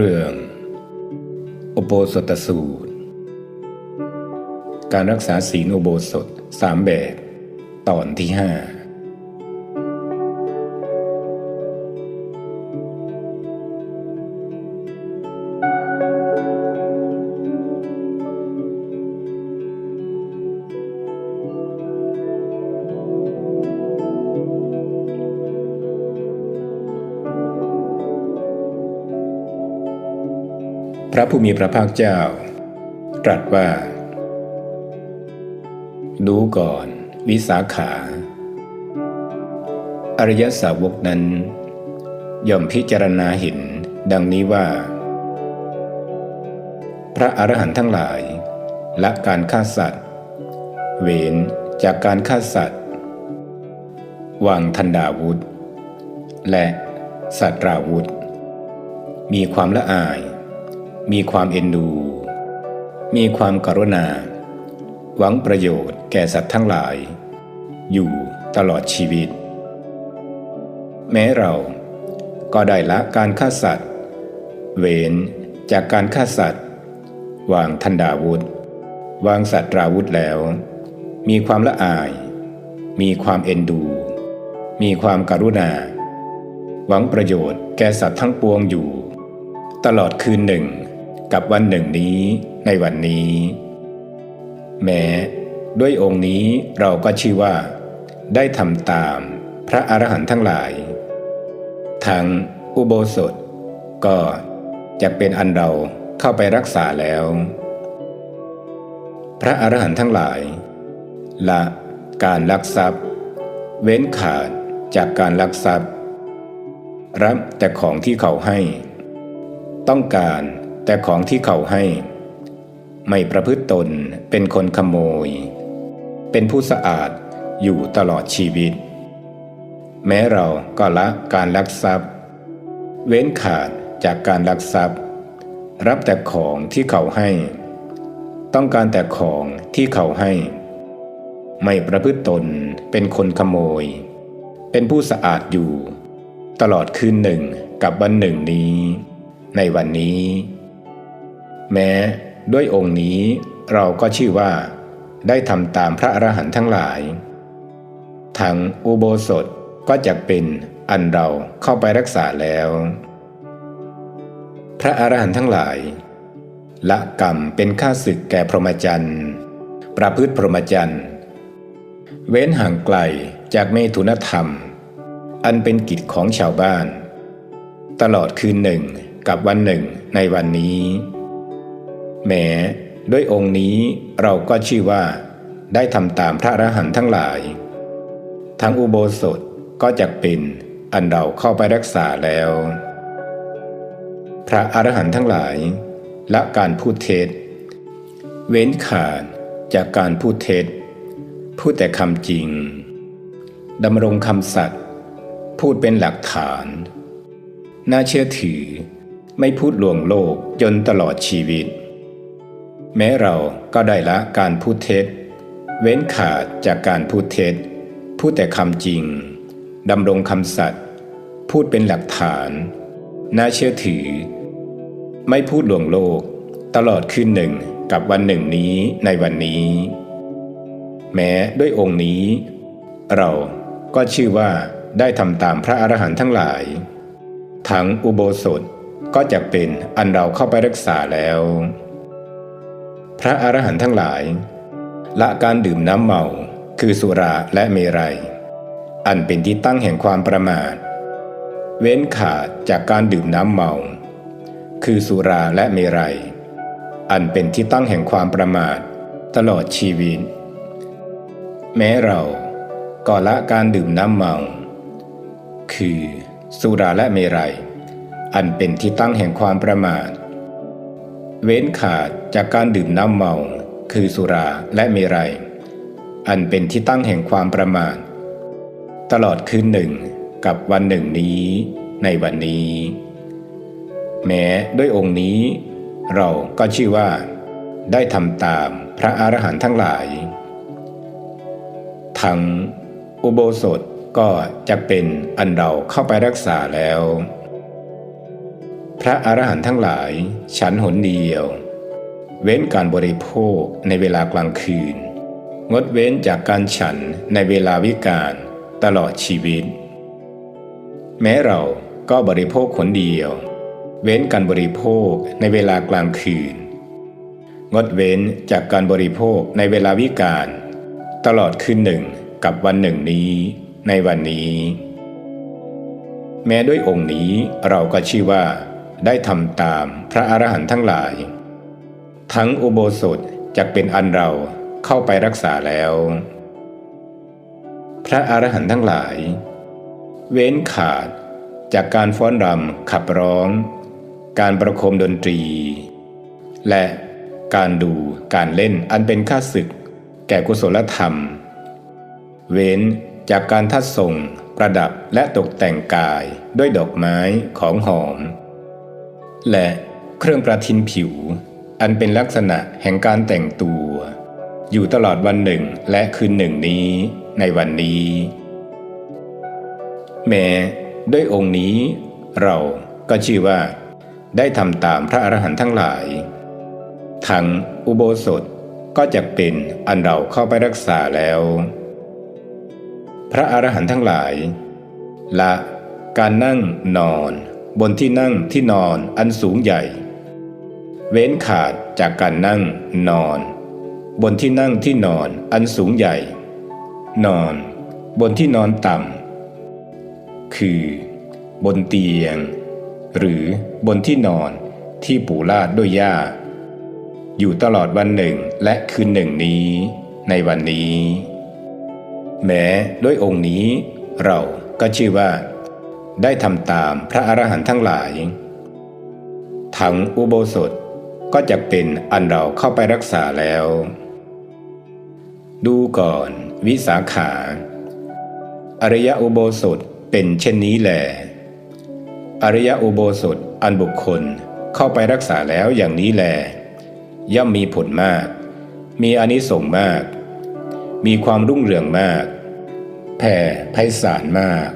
เรื่อง อุโบสถสูตร การรักษาศีลอุโบสถสามแบบ ตอนที่ห้า ระผู้มีพระภาคเจ้า ตรัสว่าดูก่อน วิสาขา อริยสาวกนั้น ย่อมพิจารณาเห็นดังนี้ว่า พระอรหันต์ทั้งหลายละการฆ่าสัตว์ เว้นจากการฆ่าสัตว์ วางทันดาวุธ และสัตราวุธ มีความละอาย มีความเอ็นดู มีความกรุณา หวังประโยชน์แก่สัตว์ทั้งหลาย อยู่ตลอดชีวิต แม้เราก็ได้ละการฆ่าสัตว์ เว้นจากการฆ่าสัตว์ วางทันดาวุธ วางสัตว์ราวุธแล้ว มีความละอาย มีความเอ็นดู มีความกรุณา หวังประโยชน์แก่สัตว์ทั้งปวงอยู่ ตลอดคืนหนึ่ง กับวันหนึ่งนี้ในวันนี้ แม้ด้วยองค์นี้เราก็ชื่อว่า ได้ทำตามพระอรหันต์ทั้งหลาย ทั้งอุโบสถ ก็จะเป็นอันเราเข้าไปรักษาแล้ว พระอรหันต์ทั้งหลาย ละการลักทรัพย์ เว้นขาดจากการลักทรัพย์ รับแต่ของที่เขาให้ ต้องการ แต่ของที่เขาให้ ไม่ประพฤติตนเป็นคนขโมย เป็นผู้สะอาดอยู่ตลอดชีวิต แม้เราก็ละการลักทรัพย์ เว้นขาดจากการลักทรัพย์ รับแต่ของที่เขาให้ ต้องการแต่ของที่เขาให้ ไม่ประพฤติตนเป็นคนขโมย เป็นผู้สะอาดอยู่ ตลอดคืนหนึ่งกับวันหนึ่งนี้ ในวันนี้ แม้ด้วยองค์นี้เราก็ชื่อว่า ได้ทำตามพระอรหันต์ทั้งหลาย ทั้งอุโบสถก็จะเป็นอันเราเข้าไปรักษาแล้ว พระอรหันต์ทั้งหลาย ละกรรมเป็นค่าศึกแก่พรหมจรรย์ประพฤติพรหมจรรย์เว้นห่างไกลจากเมถุนธรรม อันเป็นกิจของชาวบ้าน ตลอดคืนหนึ่งกับวันหนึ่งในวันนี้ แม้ด้วยองค์นี้เราก็ชื่อว่า ได้ทำตามพระอรหันต์ทั้งหลาย ทั้งอุโบสถก็จะเป็นอันเราเข้าไปรักษาแล้ว พระอรหันต์ทั้งหลายละการพูดเท็จ เว้นขาดจากการพูดเท็จ พูดแต่คำจริงดำรงคำสัตย์พูดเป็นหลักฐาน น่าเชื่อถือไม่พูดลวงโลกจนตลอดชีวิต แม้เราก็ได้ละการพูดเท็จ เว้นขาดจากการพูดเท็จ พูดแต่คำจริงดำรงคำสัตย์พูดเป็นหลักฐาน น่าเชื่อถือ ไม่พูดลวงโลก ตลอดคืนหนึ่งกับวันหนึ่งนี้ในวันนี้ แม้ด้วยองค์นี้ เราก็ชื่อว่าได้ทำตามพระอรหันต์ทั้งหลาย ทั้งอุโบสถก็จะเป็นอันเราเข้าไปรักษาแล้ว พระอรหันต์ทั้งหลาย ละการดื่มน้ำเมา คือสุราและเมรัย อันเป็นที่ตั้งแห่งความประมาท เว้นขาดจากการดื่มน้ำเมา คือสุราและเมรัย อันเป็นที่ตั้งแห่งความประมาท ตลอดชีวิต แม้เราก็ละการดื่มน้ำเมา คือสุราและเมรัย อันเป็นที่ตั้งแห่งความประมาท เว้นขาดจากการดื่มน้ำเมา คือสุราและเมรัย อันเป็นที่ตั้งแห่งความประมาท ตลอดคืนหนึ่งกับวันหนึ่งนี้ในวันนี้ แม้ด้วยองค์นี้ เราก็ชื่อว่า ได้ทำตามพระอรหันต์ทั้งหลาย ทั้งอุโบสถก็จะเป็นอันเราเข้าไปรักษาแล้ว พระอรหันต์ทั้งหลาย ฉันหนเดียว เว้นการบริโภคในเวลากลางคืน งดเว้นจากการฉันในเวลาวิกาลตลอดชีวิต แม้เราก็บริโภคคนเดียว เว้นการบริโภคในเวลากลางคืน งดเว้นจากการบริโภคในเวลาวิกาลตลอดคืนหนึ่งกับวันหนึ่งนี้ในวันนี้ แม้ด้วยองค์นี้เราก็ชื่อว่า ได้ทำตามพระอรหันต์ทั้งหลาย ทั้งอุโบสถจะเป็นอันเราเข้าไปรักษาแล้ว พระอรหันต์ทั้งหลาย เว้นขาดจากการฟ้อนรำขับร้อง การประโคมดนตรี และการดูการเล่นอันเป็นค่าศึก แก่กุศลธรรม เว้นจากการทัดส่งประดับและตกแต่งกายด้วยดอกไม้ของหอม และเครื่องประทินผิว อันเป็นลักษณะแห่งการแต่งตัว อยู่ตลอดวันหนึ่งและคืนหนึ่งนี้ ในวันนี้ แม้ด้วยองค์นี้ เราก็ชื่อว่า ได้ทำตามพระอรหันต์ทั้งหลาย ทั้งอุโบสถก็จะเป็นอันเราเข้าไปรักษาแล้ว พระอรหันต์ทั้งหลาย ละการนั่งนอน บนที่นั่งที่นอนอันสูงใหญ่ เว้นขาดจากการนั่งนอน บนที่นั่งที่นอนอันสูงใหญ่ นอน บนที่นอนต่ำคือ บนเตียง หรือบนที่นอนที่ปูลาดด้วยหญ้า อยู่ตลอดวันหนึ่งและคืนหนึ่งนี้ ในวันนี้ แม้ด้วยองค์นี้ เราก็ชื่อว่า ได้ทำตามพระอรหันต์ทั้งหลาย ทั้งอุโบสถก็จะเป็นอันเราเข้าไปรักษาแล้ว ดูก่อนวิสาขา อริยอุโบสถเป็นเช่นนี้แหลอริยอุโบสถอันบุคคลเข้าไปรักษาแล้วอย่างนี้แลย่อมมีผลมาก มีอานิสงส์มาก มีความรุ่งเรืองมาก แผ่ไพศาลมาก